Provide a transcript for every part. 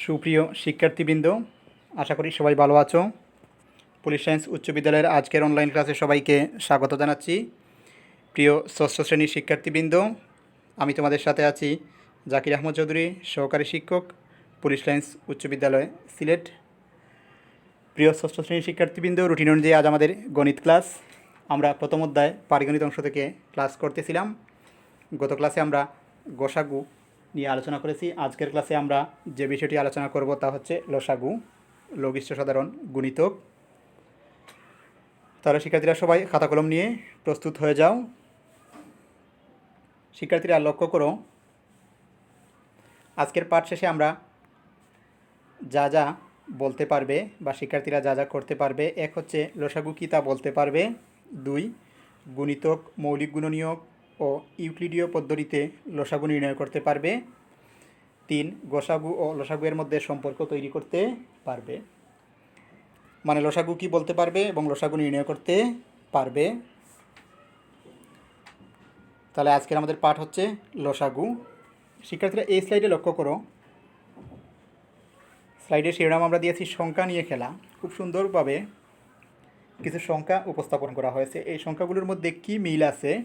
সুপ্রিয় শিক্ষার্থীবৃন্দ, আশা করি সবাই ভালো আছো। পুলিশ সায়েন্স উচ্চ বিদ্যালয়ের আজকের অনলাইন ক্লাসে সবাইকে স্বাগত জানাচ্ছি। প্রিয় ষষ্ঠ শ্রেণির শিক্ষার্থীবৃন্দ, আমি তোমাদের সাথে আছি জাকির আহমদ চৌধুরী, সহকারী শিক্ষক, পুলিশ সায়েন্স উচ্চ বিদ্যালয়, সিলেট। প্রিয় ষষ্ঠ শ্রেণির শিক্ষার্থীবৃন্দ রুটিন অনুযায়ী আজ আমাদের গণিত ক্লাস আমরা প্রথম অধ্যায় পারিগণিত অংশ থেকে ক্লাস করতেছিলাম। গত ক্লাসে আমরা গোসাগু নিয়ে আলোচনা করেছি। আজকের ক্লাসে আমরা যে বিষয়টি আলোচনা করব তা হচ্ছে লসাগু, লঘিষ্ঠ সাধারণ গুণিতক। তাহলে শিক্ষার্থীরা সবাই খাতা কলম নিয়ে প্রস্তুত হয়ে যাও। শিক্ষার্থীরা লক্ষ্য করো, আজকের পাঠ শেষে আমরা যা যা বলতে পারবে বা শিক্ষার্থীরা যা যা করতে পারবে, এক হচ্ছে লসাগু কী তা বলতে পারবে, দুই গুণিতক, মৌলিক গুণনীয়ক ও ইউক্লিডীয় পদ্ধতিতে লসাগু নির্ণয় করতে পারবে। তিন, গোসাগু ও লসাগু এর মধ্যে সম্পর্ক তৈরি করতে পারবে। মানে লসাগু কি বলতে পারবে এবং লসাগু নির্ণয় করতে পারবে। তাহলে আজকের আমাদের পাঠ হচ্ছে লসাগু। শিক্ষার্থীরা, এই স্লাইডে লক্ষ্য করো। স্লাইডের শিরোনাম আমরা দিয়েছি, সংখ্যা নিয়ে খেলা। খুব সুন্দরভাবে কিছু সংখ্যা উপস্থাপন করা হয়েছে। এই সংখ্যাগুলোর মধ্যে কি মিল আছে?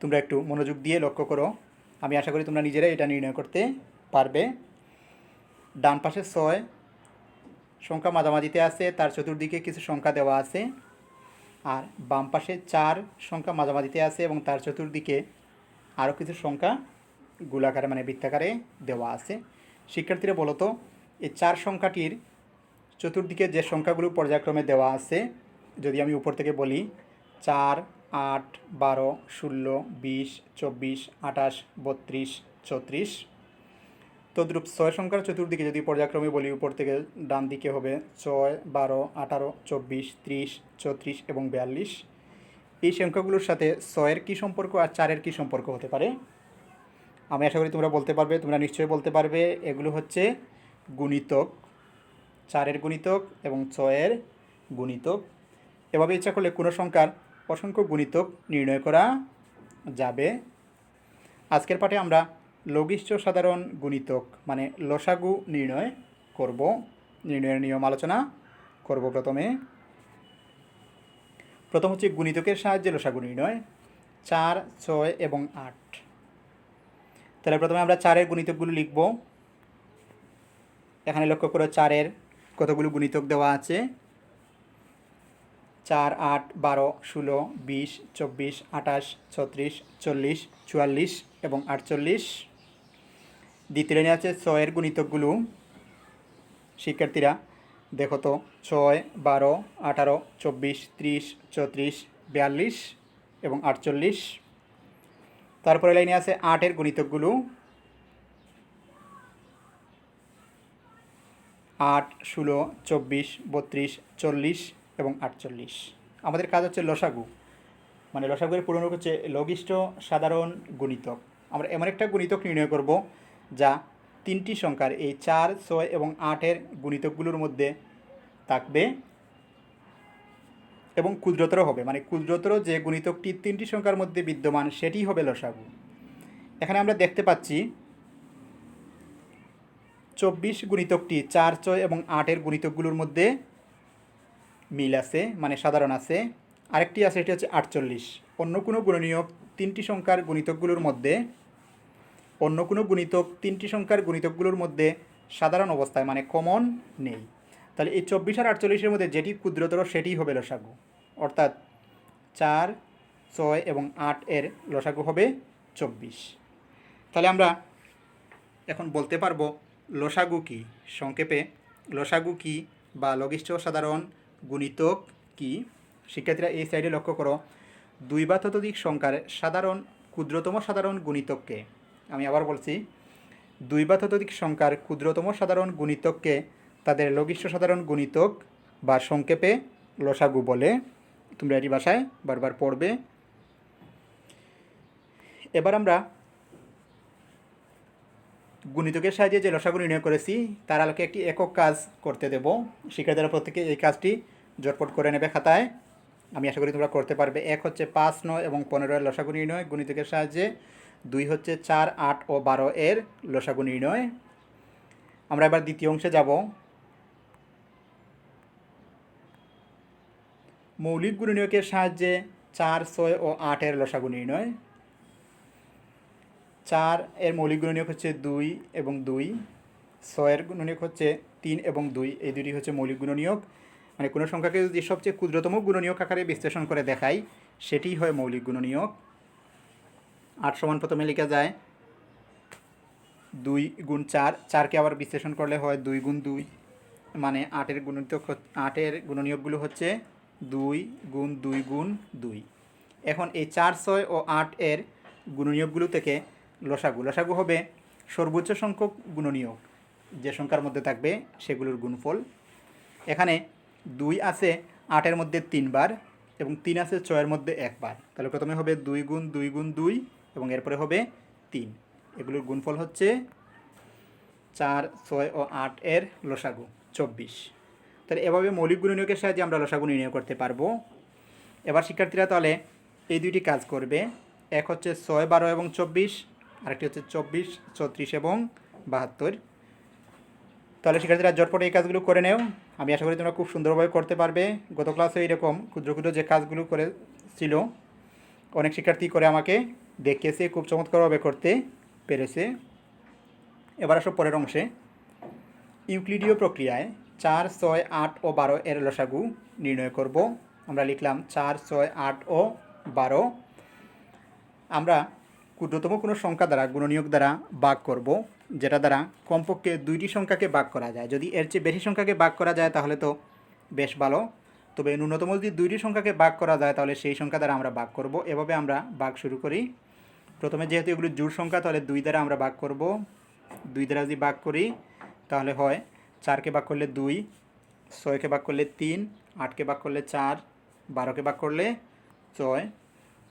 তোমরা একটু মনোযোগ দিয়ে লক্ষ্য করো। আমি আশা করি তোমরা নিজেরাই এটা নির্ণয় করতে পারবে। ডান পাশে ছয়, সংখ্যা মাঝামাঝিতে আছে, তার চতুর্দিকে কিছু সংখ্যা দেওয়া আছে। আর বাম পাশে চার, সংখ্যা মাঝামাঝিতে আছে এবং তার চতুর্দিকে আরও কিছু সংখ্যা গোলাকারে মানে বৃত্তাকারে দেওয়া আছে। শিক্ষার্থীরা বলতো এই চার সংখ্যাটির চতুর্দিকে যে সংখ্যাগুলো পর্যায়ক্রমে দেওয়া আছে, যদি আমি উপর থেকে বলি, চার আট, বারো, ষোলো, বিশ, চব্বিশ, আঠাশ, বত্রিশ, চৌত্রিশ। তদ্রূপ ছয় সংখ্যার চতুর্দিকে যদি পর্যায়ক্রমে বলি, উপর থেকে ডান দিকে হবে ছয়, বারো, আঠারো, চব্বিশ, ত্রিশ, চৌত্রিশ এবং বিয়াল্লিশ। এই সংখ্যাগুলোর সাথে ছয়ের কী সম্পর্ক আর চারের কী সম্পর্ক হতে পারে? আমি আশা করি তোমরা বলতে পারবে, তোমরা নিশ্চয়ই বলতে পারবে, এগুলো হচ্ছে গুণিতক। চারের গুণিতক এবং ছয়ের গুণিতক। এভাবে ইচ্ছা করলে কোনো সংখ্যার অসংখ্য গুণিতক নির্ণয় করা যাবে। আজকের পাঠে আমরা লঘিষ্ঠ সাধারণ গুণিতক মানে লসাগু নির্ণয় করব। নির্ণয়ের নিয়ম আলোচনা করব প্রথমে। প্রথম হচ্ছে গুণিতকের সাহায্যে লসাগু নির্ণয়। চার, ছয় এবং আট। তাহলে প্রথমে আমরা চারের গুণিতকগুলো লিখব। এখানে লক্ষ্য করো, চারের কতগুলো গুণিতক দেওয়া আছে? চার আট বারো ষোলো বিশ চব্বিশ আঠাশ ছত্রিশ চল্লিশ চুয়াল্লিশ এবং আটচল্লিশ। দ্বিতীয় লাইনে আছে ছয়ের গুণিতকগুলো। শিক্ষার্থীরা, দেখো তো, ছয়, বারো, আঠারো, চব্বিশ, ত্রিশ, চৌত্রিশ, বিয়াল্লিশ এবং আটচল্লিশ। তারপরে লাইনে আছে আটের গুণিতকগুলো। আট, ষোলো, চব্বিশ, বত্রিশ, চল্লিশ এবং আটচল্লিশ। আমাদের কাজ হচ্ছে লসাগু। মানে লসাগুয়ের পূরণ হচ্ছে লঘিষ্ঠ, সাধারণ, গুণিতক। আমরা এমন একটা গুণিতক নির্ণয় করব যা তিনটি সংখ্যার এই চার, ছয় এবং আটের গুণিতকগুলোর মধ্যে থাকবে এবং ক্ষুদ্রতর হবে। মানে ক্ষুদ্রতর যে গুণিতকটি তিনটি সংখ্যার মধ্যে বিদ্যমান, সেটি হবে লসাগু। এখানে আমরা দেখতে পাচ্ছি চব্বিশ গুণিতকটি চার, ছয় এবং আটের গুণিতকগুলোর মধ্যে মিল আছে মানে সাধারণ আছে। আরেকটি আছে এটি হচ্ছে আটচল্লিশ। অন্য কোনো গুণনীয়ক তিনটি সংখ্যার গুণিতকগুলোর মধ্যে, অন্য কোনো গুণিতক তিনটি সংখ্যার গুণিতকগুলোর মধ্যে সাধারণ অবস্থায় মানে কমন নেই। তাহলে এই চব্বিশ আর আটচল্লিশের মধ্যে যেটি ক্ষুদ্রতর সেটি হবে লসাগু। অর্থাৎ চার, ছয় এবং আট এর লসাগু হবে চব্বিশ। তাহলে আমরা এখন বলতে পারব লসাগু কি? সংক্ষেপে, লসাগু কি বা লঘিষ্ঠ সাধারণ গুণিতক কি? শিক্ষার্থীরা এই সাইডে লক্ষ্য করো। দুই বা ততোধিক সংখ্যার সাধারণ, ক্ষুদ্রতম সাধারণ গুণিতককে আমি আবার বলছি, দুই বা ততোধিক সংখ্যার ক্ষুদ্রতম সাধারণ গুণিতককে তাদের লঘিষ্ঠ সাধারণ গুণিতক বা সংক্ষেপে লসাগু বলে। তোমরা এটি ভাষায় বারবার পড়বে। এবার আমরা গুণিতকের সাহায্যে যে লসাগু নির্ণয় করেছি, তার আলোকে একটি একক কাজ করতে দেব। শিক্ষার্থীরা প্রত্যেকে এই কাজটি জটপট করে নেবে খাতায়। আমি আশা করি তোমরা করতে পারবে। এক হচ্ছে পাঁচ, নয় এবং পনেরোর লসাগু নির্ণয়। গুণিতকের সাহায্যে দুই হচ্ছে চার, আট ও বারো এর লসাগু নির্ণয়। আমরা এবার দ্বিতীয় অংশে যাব। মৌলিক গুণনীয়কের সাহায্যে চার, ছয় ও আটের লসাগু নির্ণয়। চার এর মৌলিক গুণনীয়ক হচ্ছে দুই এবং দুই। ছয়ের গুণনীয়ক হচ্ছে তিন এবং দুই। এই দুটি হচ্ছে মৌলিক গুণনীয়ক। মানে কোনো সংখ্যাকে যদি সবচেয়ে ক্ষুদ্রতম গুণনীয়ক আকারে বিশ্লেষণ করে দেখাই সেটিই হয় মৌলিক গুণনীয়ক। আট সমান প্রথমে লেখা যায় দুই গুণ চার। চারকে আবার বিশ্লেষণ করলে হয় দুই গুণ দুই। মানে আটের গুণিতক হচ- আটের গুণনীয়কগুলো হচ্ছে দুই গুণ দুই গুণ দুই। এখন এই চার, ছয় ও আট এর গুণনীয়কগুলো থেকে লসাগু। লসাগু হবে সর্বোচ্চ সংখ্যক গুণনীয়ক যে সংখ্যার মধ্যে থাকবে সেগুলোর গুণফল। এখানে দুই আছে আটের মধ্যে তিনবার এবং তিন আছে ছয়ের মধ্যে একবার। তাহলে প্রথমে হবে দুই গুণ দুই গুণ দুই এবং এরপরে হবে তিন। এগুলোর গুণফল হচ্ছে চার, ছয় ও আট এর লসাগু, চব্বিশ। তাহলে এভাবে মৌলিক গুণনীয়কের সাহায্যে আমরা লসাগু নির্ণয় করতে পারব। এবার শিক্ষার্থীরা তাহলে এই দুইটি কাজ করবে। এক হচ্ছে ছয়, বারো এবং চব্বিশ আরেকটি হচ্ছে চব্বিশ চৌত্রিশ এবং বাহাত্তর। তাহলে শিক্ষার্থীরা জটপটে এই কাজগুলো করে নেও। আমি আশা করি তোমরা খুব সুন্দরভাবে করতে পারবে। গত ক্লাসে এইরকম ক্ষুদ্র ক্ষুদ্র যে কাজগুলো করেছিল অনেক শিক্ষার্থী করে আমাকে দেখিয়েছে, খুব চমৎকারভাবে করতে পেরেছে। এবার আসো পরের অংশে। ইউক্লিডীয় প্রক্রিয়ায় চার, ছয়, আট ও বারো এর লসাগু নির্ণয় করব। আমরা লিখলাম চার, ছয়, আট ও বারো। আমরা ক্ষুদ্রতম কোনো সংখ্যা দ্বারা, গুণনীয়ক দ্বারা ভাগ করব, যেটা দ্বারা কমপক্ষে দুইটি সংখ্যাকে ভাগ করা যায়। যদি এর চেয়ে বেশি সংখ্যাকে ভাগ করা যায়, তাহলে তো বেশ ভালো। তবে ন্যূনতম যদি দুইটি সংখ্যাকে ভাগ করা যায়, তাহলে সেই সংখ্যা দ্বারা আমরা ভাগ করব। এভাবে আমরা ভাগ শুরু করি। প্রথমে যেহেতু এগুলো জোড় সংখ্যা, তাহলে দুই দ্বারা আমরা ভাগ করব। দুই দ্বারা যদি ভাগ করি, তাহলে হয় চারকে ভাগ করলে দুই, ছয়কে ভাগ করলে তিন, আটকে ভাগ করলে চার, বারোকে ভাগ করলে ছয়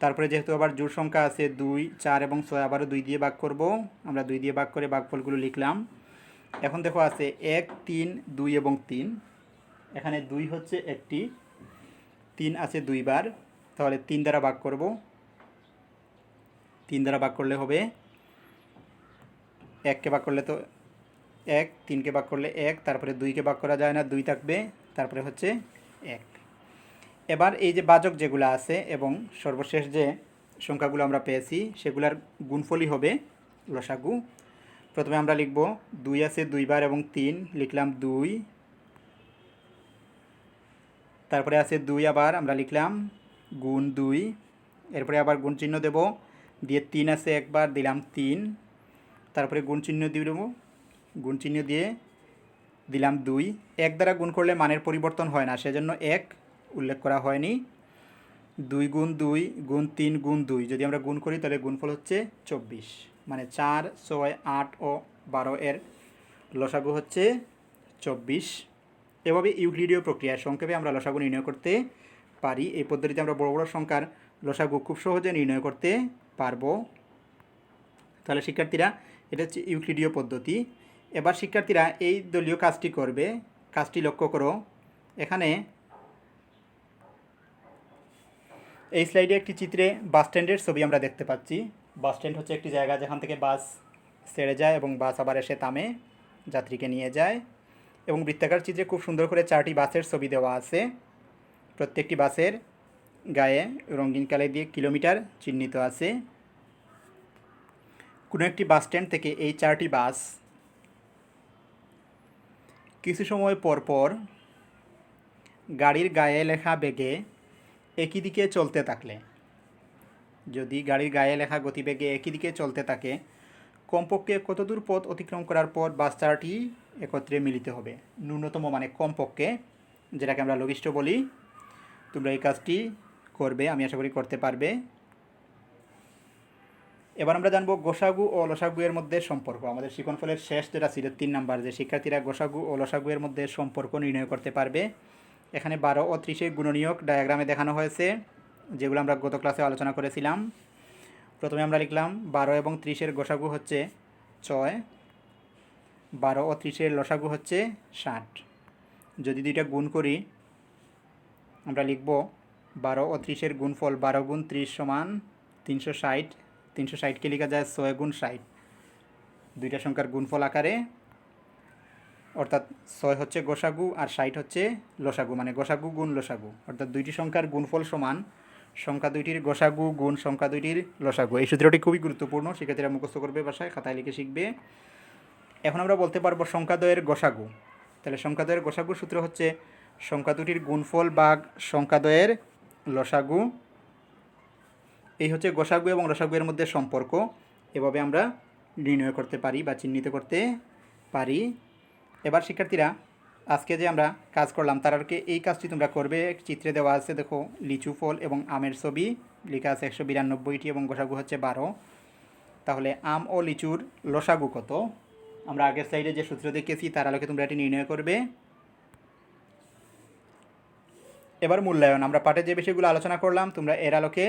তারপরে যেহেতু আবার জোড় সংখ্যা আছে দুই, চার এবং ছয়, আবারও দুই দিয়ে ভাগ করব। আমরা দুই দিয়ে ভাগ করে ভাগফলগুলো লিখলাম। এখন দেখো আছে এক, তিন, দুই এবং তিন। এখানে দুই হচ্ছে একটি। তিন আছে দুইবার। তাহলে তিন দ্বারা ভাগ করব। তিন দ্বারা ভাগ করলে হবে এককে ভাগ করলে তো এক তিনকে ভাগ করলে এক, তারপরে দুইকে ভাগ করা যায় না, দুই থাকবে। তারপরে হচ্ছে এক। এবার এই যে বাজক যেগুলো আছে এবং সর্বশেষ যে সংখ্যাগুলো আমরা পেয়েছি, সেগুলার গুণফলই হবে লসাগু। প্রথমে আমরা লিখব দুই আছে দুইবার এবং তিন, লিখলাম দুই। তারপরে আছে দুই আবার, আমরা লিখলাম গুণ দুই। এরপরে আবার গুণ চিহ্ন দেব, দিয়ে তিন আছে একবার, দিলাম তিন। তারপরে গুণ চিহ্ন দিয়ে দেবো, গুণ চিহ্ন দিয়ে দিলাম দুই। এক দ্বারা গুণ করলে মানের পরিবর্তন হয় না, সেজন্য এক উল্লেখ করা হয়নি। দুই গুণ দুই গুণ তিন গুণ দুই, যদি আমরা গুণ করি তাহলে গুণফল হচ্ছে চব্বিশ। মানে চার, ছয়, আট ও বারো এর লসাগু হচ্ছে চব্বিশ। এভাবে ইউক্লিডীয় প্রক্রিয়ায় সংক্ষেপে আমরা লসাগু নির্ণয় করতে পারি। এই পদ্ধতিতে আমরা বড় বড় সংখ্যার লসাগু খুব সহজে নির্ণয় করতে পারব। তাহলে শিক্ষার্থীরা, এটা হচ্ছে ইউক্লিডীয় পদ্ধতি। এবার শিক্ষার্থীরা এই দলীয় কাজটি করবে। কাজটি লক্ষ্য করো। এখানে এই স্লাইডে একটি চিত্রে বাস স্ট্যান্ডের ছবি আমরা দেখতে পাচ্ছি। বাস স্ট্যান্ড হচ্ছে একটি জায়গা যেখান থেকে বাস ছেড়ে যায় এবং বাস আবার এসে থামে, যাত্রীকে নিয়ে যায় এবং বৃত্তাকার চিত্রে খুব সুন্দর করে চারটি বাসের ছবি দেওয়া আছে। প্রত্যেকটি বাসের গায়ে রঙিন কালে দিয়ে কিলোমিটার চিহ্নিত আছে। কোনো একটি বাস স্ট্যান্ড থেকে এই চারটি বাস কিছু সময় পর পর গাড়ির গায়ে লেখা বেগে একই দিকে চলতে থাকলে। যদি গাড়ির গায়ে লেখা গতিবেগে একই দিকে চলতে থাকে, কমপক্ষে কতদূর পথ অতিক্রম করার পর বাস চারটি একত্রে মিলিত হবে। ন্যূনতম মানে কমপক্ষে, যেটাকে আমরা লঘিষ্ঠ বলি, তোমরা এই কাজটি করবে, আমি আশা করি করতে পারবে। এবার আমরা জানব গোসাগু ও লসাগু মধ্যে সম্পর্ক। আমাদের শিকনফলের শেষ যেটা ছিল তিন নাম্বার, যে শিক্ষার্থীরা গোসাগু ও লসাগু মধ্যে সম্পর্ক নির্ণয় করতে পারবে। এখানে বারো ও ত্রিশে গুণনীয়ক ডায়াগ্রামে দেখানো হয়েছে, যেগুলো আমরা গত ক্লাসে আলোচনা করেছিলাম। প্রথমে আমরা লিখলাম, বারো এবং ত্রিশের গোসাগু হচ্ছে ছয়, বারো ও ত্রিশের লসাগু হচ্ছে ষাট। যদি দুইটা গুণ করি, আমরা লিখব, বারো ও ত্রিশের গুণফল বারো গুণ ত্রিশ সমান তিনশো ষাট, তিনশো ষাটকে লেখা যায় ছয় গুণ ষাট। দুইটা সংখ্যার গুণফল আকারে অর্থাৎ ছয় হচ্ছে গোসাগু আর ষাট হচ্ছে লসাগু মানে গোসাগু গুণ লসাগু। অর্থাৎ দুইটি সংখ্যার গুণফল সমান, সংখ্যা দুইটির গোসাগু গুণ সংখ্যা দুইটির লসাগু। এই সূত্রটি খুবই গুরুত্বপূর্ণ, শিক্ষার্থীরা মুখস্থ করবে, বাসায় খাতায় লিখে শিখবে। এখন আমরা বলতে পারব সংখ্যাদ্বয়ের গোসাগু। তাহলে সংখ্যাদ্বয়ের গোসাগু সূত্র হচ্ছে সংখ্যা দুটির গুণফল বাঘ সংখ্যাদ্বয়ের লসাগু। এই হচ্ছে গোসাগু এবং লসাগু এর মধ্যে সম্পর্ক। এভাবে আমরা নির্ণয় করতে পারি বা চিহ্নিত করতে পারি। এবার শিক্ষার্থীরা, আজকে যে আমরা কাজ করলাম, তার আগে এই কাজটি তোমরা করবে। চিত্রে দেওয়া আছে, দেখো, লিচু ফল এবং আমের ছবি। লেখা আছে একশো বিরানব্বইটি এবং গোসাগু হচ্ছে বারো। তাহলে আম ও লিচুর লসাগু কত? আমরা আগের সাইডে যে সূত্র দেখেছি, তার আলোকে তোমরা এটি নির্ণয় করবে। এবার মূল্যায়ন, আমরা পাঠে যে বিষয়গুলো আলোচনা করলাম, তোমরা এর আলোকে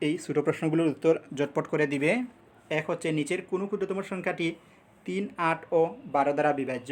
এই ছোটো প্রশ্নগুলোর উত্তর জটপট করে দিবে। এক হচ্ছে, নিচের কোনো ক্ষুদ্রতম সংখ্যাটি তিন আট ও বারো দ্বারা বিভাজ্য।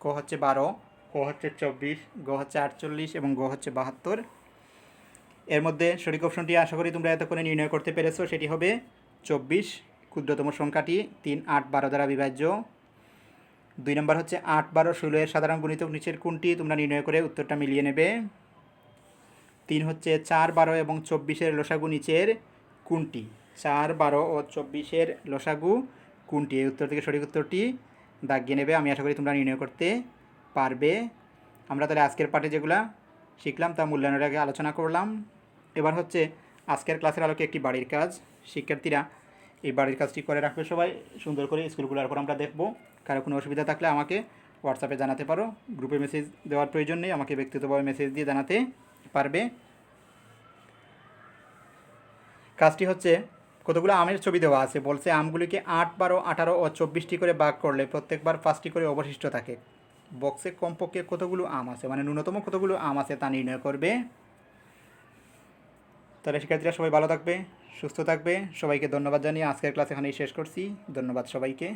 ক হচ্ছে বারো ক হচ্ছে চব্বিশ, গ হচ্ছে আটচল্লিশ এবং গ হচ্ছে বাহাত্তর। এর মধ্যে সঠিক অপশনটি আশা করি তোমরা এতক্ষণে নির্ণয় করতে পেরেছ। সেটি হবে চব্বিশ, ক্ষুদ্রতম সংখ্যাটি তিন আট বারো দ্বারা বিভাজ্য। দুই নম্বর হচ্ছে আট বারো, ষোলো এর সাধারণ গুণিতক নিচের কোনটি তোমরা নির্ণয় করে উত্তরটা মিলিয়ে নেবে। তিন হচ্ছে চার বারো এবং চব্বিশের লসাগু নিচের কোনটি? চার বারো ও চব্বিশের লসাগু। কোনটি? এই উত্তর থেকে সঠিক উত্তরটি দাগিয়ে নেবে। আমি আশা করি তোমরা নির্ণয় করতে পারবে। আমরা তাহলে আজকের পাঠে যেগুলা শিখলাম তা মূল্যায়নের আগে আলোচনা করলাম। এবার হচ্ছে আজকের ক্লাসের আলোকে একটি বাড়ির কাজ। শিক্ষার্থীরা এই বাড়ির কাজটি করে রাখবে সবাই। সুন্দর করে স্কুলগুলোর পর আমরা দেখব। কারও কোনো অসুবিধা থাকলে আমাকে হোয়াটসঅ্যাপে জানাতে পারো। গ্রুপে মেসেজ দেওয়ার প্রয়োজন নেই। আমাকে ব্যক্তিগতভাবে মেসেজ দিয়ে জানাতে পারবে। কাজটি হচ্ছে কতগুলো আমের ছবি দেওয়া আছে? বলছে, আমগুলিকে আট বারো আঠারো ও চব্বিশটি করে ভাগ করলে প্রত্যেকবার পাঁচটি করে অবশিষ্ট থাকে। বক্সে কমপক্ষে কতগুলো আম আছে? মানে ন্যূনতম কতগুলো আম আছে তা নির্ণয় করবে। তাহলে শিক্ষার্থীরা সবাই ভালো থাকবে, সুস্থ থাকবে। সবাইকে ধন্যবাদ জানিয়ে আজকের ক্লাস এখানেই শেষ করছি। ধন্যবাদ সবাইকে।